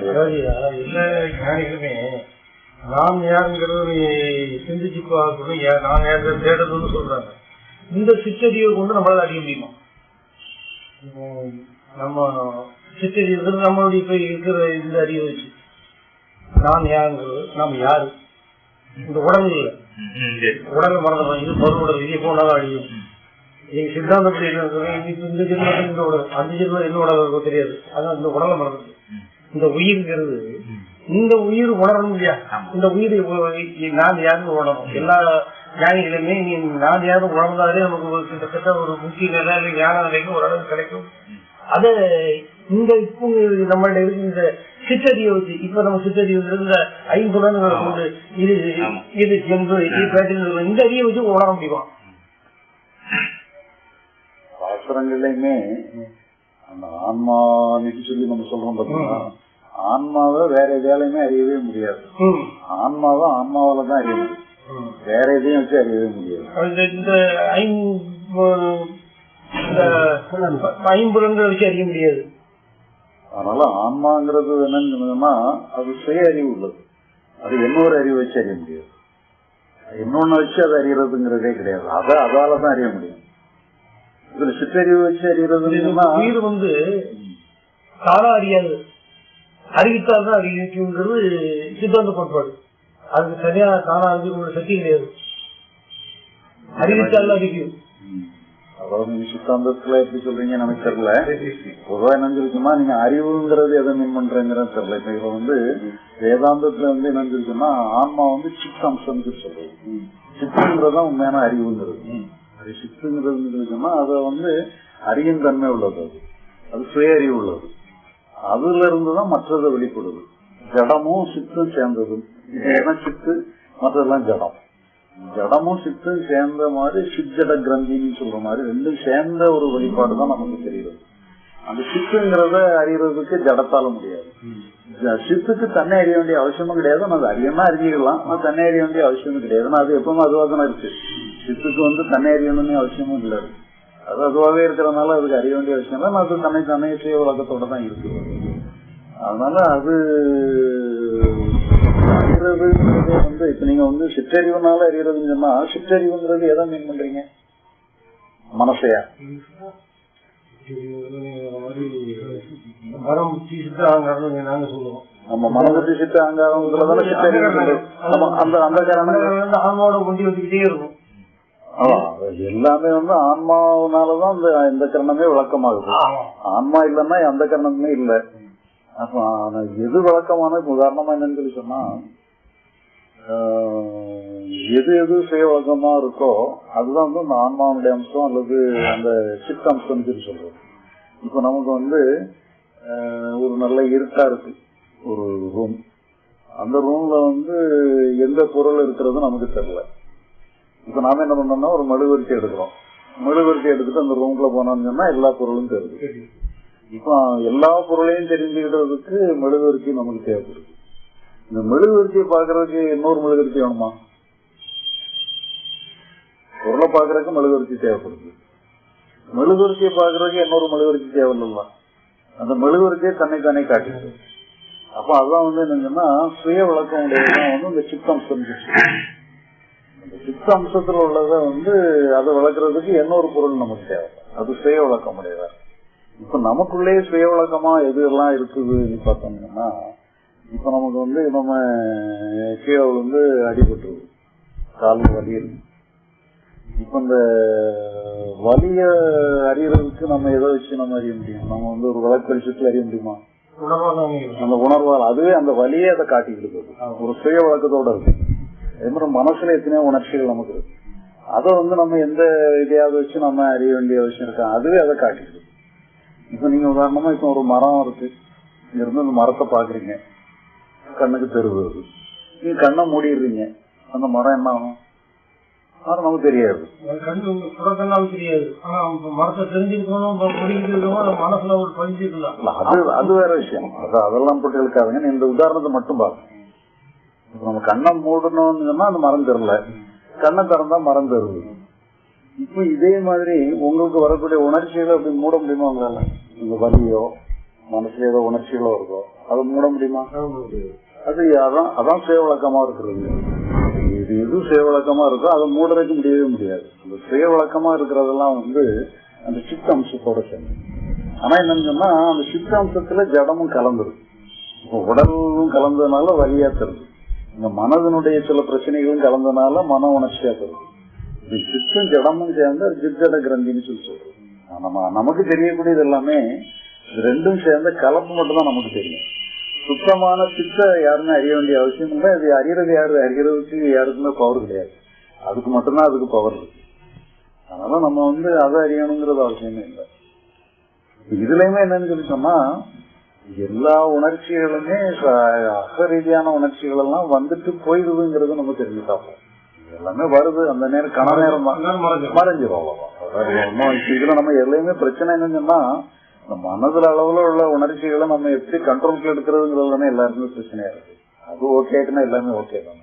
அதாவது எல்லா ஞானிகளுமே நாம் யாருங்கிறது சிந்திச்சு பார்க்கணும் நான் யாருங்கிறது தேடுறதுன்னு சொல்றாங்க. இந்த சித்தறிவை கொண்டு நம்மளால அறிய முடியுமா? உம், நம்ம சித்தறிவு நம்மளுடைய இப்ப இருக்கிற இந்த அறிவை வச்சு நான் யாருங்கிறது நாம் யாரு? இந்த உடல் இல்லை உடலை மறந்துடும் இது பொருள் இது போனாலும் அழியும். எங்க சித்தாந்தப்படி என்ன இருக்குன்னா, இது இந்த ஜென்மத்தில் இந்த உடல் அந்த ஜென்மம் என்ன உடல் தெரியாது. அதான் இந்த உடலை மறந்துட்டு இந்த உயிர்ங்கிறது இந்த உயிர் உணரணும் இல்லையா? இந்த உயிர் நான் யாருன்னு உணரணும். எல்லா ஞானிகளுமே நீ நான் யாரும் உணர்ந்தாலே நமக்கு ஒரு கிட்டத்தட்ட ஒரு முக்கிய நிலை இல்லை ஞான நிலைக்கு ஒரு அளவு கிடைக்கும் அது இந்த இப்போ இருக்கு இந்த சிற்றறியை வச்சு இப்ப நம்ம சிற்றறிவு இருந்த ஐம்புலன்களை கொண்டு இது இது சென்று இது பேட்டில் இந்த அறிவை வச்சு உணர முடியுமா? சாஸ்திரங்கள்லயுமே அந்த ஆன்மா சொல்லி நம்ம சொல்றோம் பாத்தீங்கன்னா ஆன்மாவை வேற எதாலையுமே அறியவே முடியாது. ஆன்மாவை ஆன்மாவால தான் அறிய முடியும். வேற எதையும் வச்சு அறியவே முடியாது. இந்த இந்த ஐம்பு- இந்த ஐம்புலன்களை வச்சு அறிய முடியாது. அதனால ஆன்மாங்கிறது என்னன்னு அது சுய அறிவு உள்ளது. அது இன்னொரு அறிவு வச்சு அறிய முடியாது. இன்னொன்னு வச்சு அதை அறியறதுங்கிறதே கிடையாது. அதை அதால தான் அறிய முடியும். இதுல சிற்றறிவு உயிர் வந்து தானா அறியாது. அறிவித்தால் தான் அறிவிக்குங்கிறது சித்தாந்த கோட்பாடு. அதுக்கு சரியா தானா அறிவிக்க சக்தி கிடையாது. அறிவித்தால் அறிவிக்கும். அதாவது சித்தாந்தத்துல எப்படி சொல்றீங்க நமக்கு தெரியல. பொதுவா சொல்லிச்சுன்னா நீங்க அறிவுங்கிறது எதை மீன் பண்றேங்கிறது தெரியல. இப்ப இதுல வந்து வேதாந்தத்துல வந்து சொல்லிச்சுன்னா ஆன்மா வந்து சித்தம்சம் சொல்றது. சித்தங்கிறதுதான் உண்மையான அறிவுங்கிறது. அது சொல்லிச்சோம்னா அதை வந்து அறியும் தன்மை உள்ளது அது. அது சுய அறிவு உள்ளது. அதுல இருந்துதான் மற்றதை வெளிப்படுது. ஜடமும் சித்தும் சேர்ந்தது ஏன்னா சித்து? மற்றதெல்லாம் ஜடம். ஜடமும் சித்தும் சேர்ந்த மாதிரி சித்தட கிரந்தின்னு சொல்ற மாதிரி ரெண்டும் சேர்ந்த ஒரு வெளிப்பாடு தான் நமக்கு தெரியுது. அந்த சித்துங்கிறத அறியறதுக்கு ஜடத்தால முடியாது. சித்துக்கு தன்னை அறிய வேண்டிய அவசியமும் கிடையாது. அது அறியணும்னா அறிஞ்சிக்கலாம். ஆனா தன்னை அறிய வேண்டிய அவசியமும் கிடையாது. அது எப்பவுமே அதுவாக தானே இருக்கு. சித்துக்கு வந்து தன்னை அறியணும்னு அவசியமும் இல்லை. அது அதுவாகவே இருக்கிறதுனால அதுக்கு அறிய வேண்டிய அவசியம் இல்லை. அது தன்னை தன்னை சுய உலகத்தோட தான் இருக்கு. அதனால அது அறியறதுங்கிறது வந்து இப்ப நீங்க வந்து சிற்றறிவுனால அறியறதுன்னு சொன்னா சிற்றறிவுங்கிறது எதை மீன் பண்றீங்க? மனசையா? நம்ம மனபுத்தி சித்த. நம்ம அந்த அந்த காரணம் ஆன்மாவோட கொண்டு வந்துக்கிட்டே இருக்கும். எல்லாமே வந்து ஆன்மாவனாலதான் இந்த இந்த கரணமே விளக்கமாகுது. ஆன்மா இல்லைன்னா அந்த கரணமே இல்ல. எது விளக்கமான உதாரணமா என்னன்னு சொல்லி சொன்னா எது எது சுய இருக்கோ அதுதான் வந்து அந்த ஆன்மாவுடைய அம்சம் அல்லது அந்த சித்த அம்சம் சொல்லி சொல்றோம். இப்ப நமக்கு வந்து ஒரு நல்ல இருட்டா இருக்கு. ஒரு ரூம் அந்த ரூம்ல வந்து எந்த பொருள் இருக்கிறது நமக்கு தெரியல. இப்ப நாம என்ன பண்ணோம்னா ஒரு மெழுகுவர்த்தி எடுக்கிறோம். மெழுகுவர்த்தி எடுத்துட்டு அந்த ரூம்குள்ள போனோம்னு சொன்னா எல்லா பொருளும் தெரியுது. இப்போ எல்லா பொருளையும் தெரிஞ்சுக்கிட்டதுக்கு மெழுகுவர்த்தி நமக்கு தேவைப்படுது. இந்த மெழுகுவர்த்தியை பாக்குறதுக்கு இன்னொரு மெழுகுவர்த்தி வேணுமா? பொருளை பாக்குறதுக்கு மெழுகுவர்த்தி தேவைப்படுது. மெழுகுவர்த்தியை பாக்குறதுக்கு இன்னொரு மெழுகுவர்த்தி தேவையில்ல அந்த மெழுகுவர்த்தியை தன்னை தானே காட்டுது அப்ப அதான் வந்து என்னங்கன்னா சுய விளக்கம் உடையதான் வந்து இந்த சித்தம்சம் அந்த சித்த அம்சத்துல உள்ளத வந்து அதை விளக்குறதுக்கு இன்னொரு பொருள் நமக்கு தேவை. அது சுய விளக்கம் உடையதா இப்ப நமக்குள்ளேயே சுய விளக்கமா எது எல்லாம் இருக்குதுன்னு பார்த்தோம்னா இப்ப நமக்கு வந்து நம்ம கீழே விழுந்து அடிபட்டுருது கால் வலி இருக்கு. இப்ப இந்த வலிய அறியறதுக்கு நம்ம எதை வச்சு நம்ம அறிய முடியும்? நம்ம வந்து ஒரு வழக்கு வெளிச்சத்துல அறிய முடியுமா? அந்த உணர்வால் அதுவே அந்த வலியே அதை காட்டி கொடுக்குது ஒரு சுய வழக்கத்தோட இருக்கு. அதே மாதிரி மனசுல எத்தனையோ உணர்ச்சிகள் நமக்கு இருக்கு. அதை வந்து நம்ம எந்த இதையாவது வச்சு நம்ம அறிய வேண்டிய அவசியம் இருக்கா? அதுவே அதை காட்டிடுது. இப்ப நீங்க உதாரணமா இப்ப ஒரு மரம் இருக்கு. இங்க இருந்து அந்த மரத்தை பாக்குறீங்க கண்ணுக்கு தெரியுது அது. நீங்க கண்ணை மூடிடுறீங்க. அந்த மரம் என்ன ஆகும்? அது நமக்கு தெரியாது. கண்ணு தெரியாது. ஆனா இப்ப மரத்தை தெரிஞ்சிருக்கணும் முடிஞ்சிருக்கணும் அது மனசுல ஒரு பதிஞ்சிருக்கலாம் அது அது வேற விஷயம். அது அதெல்லாம் போட்டு இழுக்காதுங்க. இந்த உதாரணத்தை மட்டும் பாருங்க. நம்ம கண்ணை மூடணும்னு சொன்னா அந்த மரம் தெரியல கண்ணை திறந்தா மரம் தருது. இப்ப இதே மாதிரி உங்களுக்கு வரக்கூடிய உணர்ச்சிகளை அப்படி மூட முடியுமா உங்களால? உங்க வலியோ மனசுல ஏதோ உணர்ச்சிகளோ இருக்கோ அதை மூட முடியுமா. அது அதான் அதான் சுய விளக்கமா இருக்கிறது. இது எது சுய விளக்கமா இருக்கோ அதை மூடுறதுக்கு முடியவே முடியாது. அந்த சுய விளக்கமா இருக்கிறதெல்லாம் வந்து அந்த சித்த அம்சத்தோட சேர்ந்து. ஆனா என்னன்னு சொன்னா அந்த சித்த அம்சத்துல ஜடமும் கலந்துருக்கு இப்போ உடலும் கலந்ததுனால வலியா தருது. இந்த மனதனுடைய சில பிரச்சனைகளும் கலந்தனால மன உணர்ச்சியா தரும் இது சித்தம் ஜடமும் சேர்ந்த அது கிரந்தின்னு சொல்லி சொல்றோம். நம்ம நமக்கு தெரியக்கூடியது எல்லாமே ரெண்டும் சேர்ந்த கலப்பு மட்டும் தான் நமக்கு தெரியும். சுத்தமான சித்த யாருமே அறிய வேண்டிய அவசியம் இல்லை. அது அறியறது யாரு? அறியறதுக்கு யாருக்குமே பவர் கிடையாது. அதுக்கு மட்டும்தான் அதுக்கு பவர் இருக்கு. அதனால நம்ம வந்து அதை அறியணுங்கிறது அவசியமே இல்லை. இதுலயுமே என்னன்னு சொல்லி சொன்னா எல்லா உணர்ச்சிகளுமே ச- அக ரீதியான உணர்ச்சிகள் எல்லாம் வந்துட்டு போயிடுதுங்கிறது நம்ம தெரிஞ்சுட்டாப்போம் எல்லாமே வருது. அந்த நேரம் கன நேரம் இப்ப இதுல நம்ம எதுலையுமே பிரச்சனை என்னன்னு இந்த மனதுல அளவுல உள்ள உணர்ச்சிகளை நம்ம எப்படி கண்ட்ரோலுக்கு எடுக்கிறதுங்கிறது தானே எல்லாருக்குமே பிரச்சனையா இருக்கு. அது ஓகேக்குன்னா எல்லாமே ஓகே தானே.